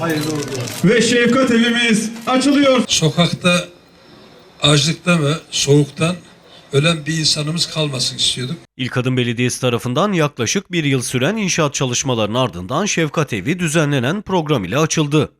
Hayırlı olsun. Ve şefkat evimiz açılıyor. Sokakta açlıktan ve soğuktan ölen bir insanımız kalmasın istiyorduk. İlkadın Belediyesi tarafından yaklaşık bir yıl süren inşaat çalışmalarının ardından Şefkat Evi düzenlenen program ile açıldı.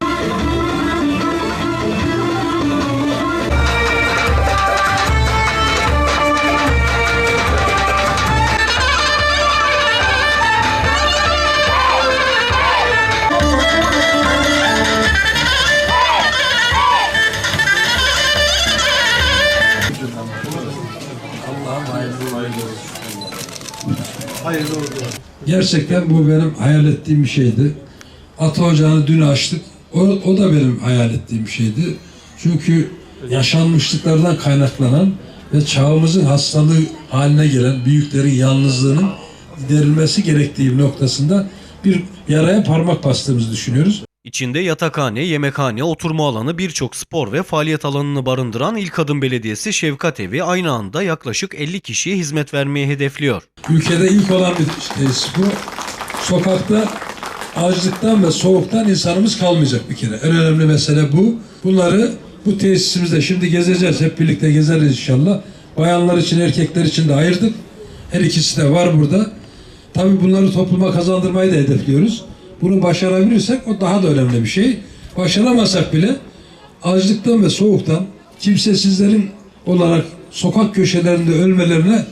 Hayırlı olsun. Gerçekten bu benim hayal ettiğim bir şeydi. Ata Ocağı'nı dün açtık. O, o da benim hayal ettiğim şeydi. Çünkü yaşanmışlıklardan kaynaklanan ve çağımızın hastalığı haline gelen büyüklerin yalnızlığının giderilmesi gerektiği noktasında bir yaraya parmak bastığımızı düşünüyoruz. İçinde yatakhane, yemekhane, oturma alanı, birçok spor ve faaliyet alanını barındıran İlkadın Belediyesi Şefkat Evi aynı anda yaklaşık 50 kişiye hizmet vermeyi hedefliyor. Ülkede ilk olan bir tesis bu. Sokakta açlıktan ve soğuktan insanımız kalmayacak bir kere. En önemli mesele bu. Bunları bu tesisimizde şimdi gezeceğiz. Hep birlikte gezeriz inşallah. Bayanlar için, erkekler için de ayırdık. Her ikisi de var burada. Tabii bunları topluma kazandırmayı da hedefliyoruz. Bunu başarabilirsek o daha da önemli bir şey. Başaramasak bile açlıktan ve soğuktan kimsesizlerin olarak sokak köşelerinde ölmelerine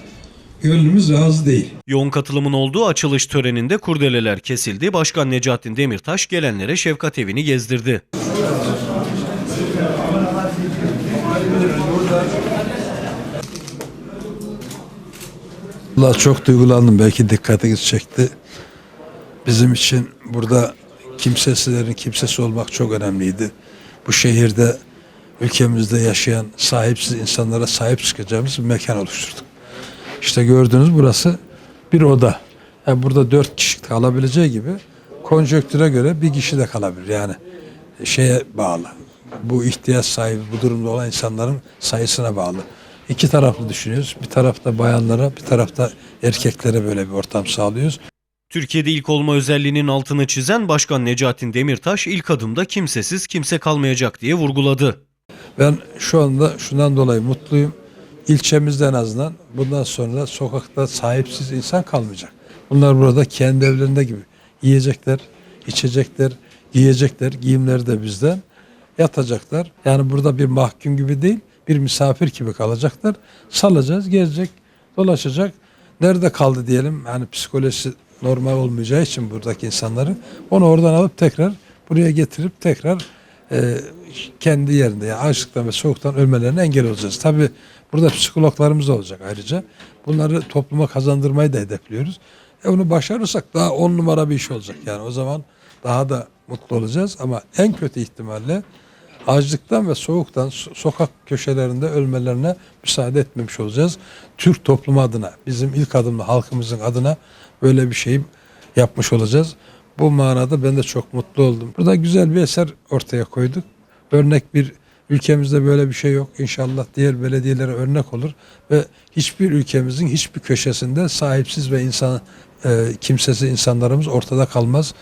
gönlümüz razı değil. Yoğun katılımın olduğu açılış töreninde kurdeleler kesildi. Başkan Necatin Demirtaş gelenlere Şefkat Evi'ni gezdirdi. Allah çok duygulandım. Belki dikkatinizi çekti. Bizim için burada kimsesizlerin kimsesi olmak çok önemliydi. Bu şehirde ülkemizde yaşayan sahipsiz insanlara sahip çıkacağımız bir mekan oluşturduk. İşte gördüğünüz burası bir oda. Yani burada dört kişi kalabileceği gibi konjöktüre göre bir kişi de kalabilir. Yani şeye bağlı. Bu ihtiyaç sahibi, bu durumda olan insanların sayısına bağlı. İki taraflı düşünüyoruz. Bir tarafta bayanlara, bir tarafta erkeklere böyle bir ortam sağlıyoruz. Türkiye'de ilk olma özelliğinin altını çizen Başkan Necatin Demirtaş ilk adımda kimsesiz kimse kalmayacak diye vurguladı. Ben şu anda şundan dolayı mutluyum. İlçemizde en azından bundan sonra sokakta sahipsiz insan kalmayacak. Bunlar burada kendi evlerinde gibi yiyecekler, içecekler, giyecekler, giyimleri de bizden yatacaklar. Yani burada bir mahkum gibi değil, bir misafir gibi kalacaklar. Salacağız, gezecek, dolaşacak. Nerede kaldı diyelim, yani psikolojisi normal olmayacağı için buradaki insanları onu oradan alıp tekrar buraya getirip tekrar e, kendi yerinde yani açlıktan ve soğuktan ölmelerine engel olacağız. Tabi burada psikologlarımız da olacak ayrıca. Bunları topluma kazandırmayı da hedefliyoruz. E onu başarırsak daha on numara bir iş olacak yani o zaman daha da mutlu olacağız ama en kötü ihtimalle açlıktan ve soğuktan so- sokak köşelerinde ölmelerine müsaade etmemiş olacağız. Türk toplumu adına, bizim ilk adımla halkımızın adına böyle bir şey yapmış olacağız. Bu manada ben de çok mutlu oldum. Burada güzel bir eser ortaya koyduk. Örnek bir ülkemizde böyle bir şey yok. İnşallah diğer belediyelere örnek olur ve hiçbir ülkemizin hiçbir köşesinde sahipsiz ve insan e, kimsesiz insanlarımız ortada kalmaz.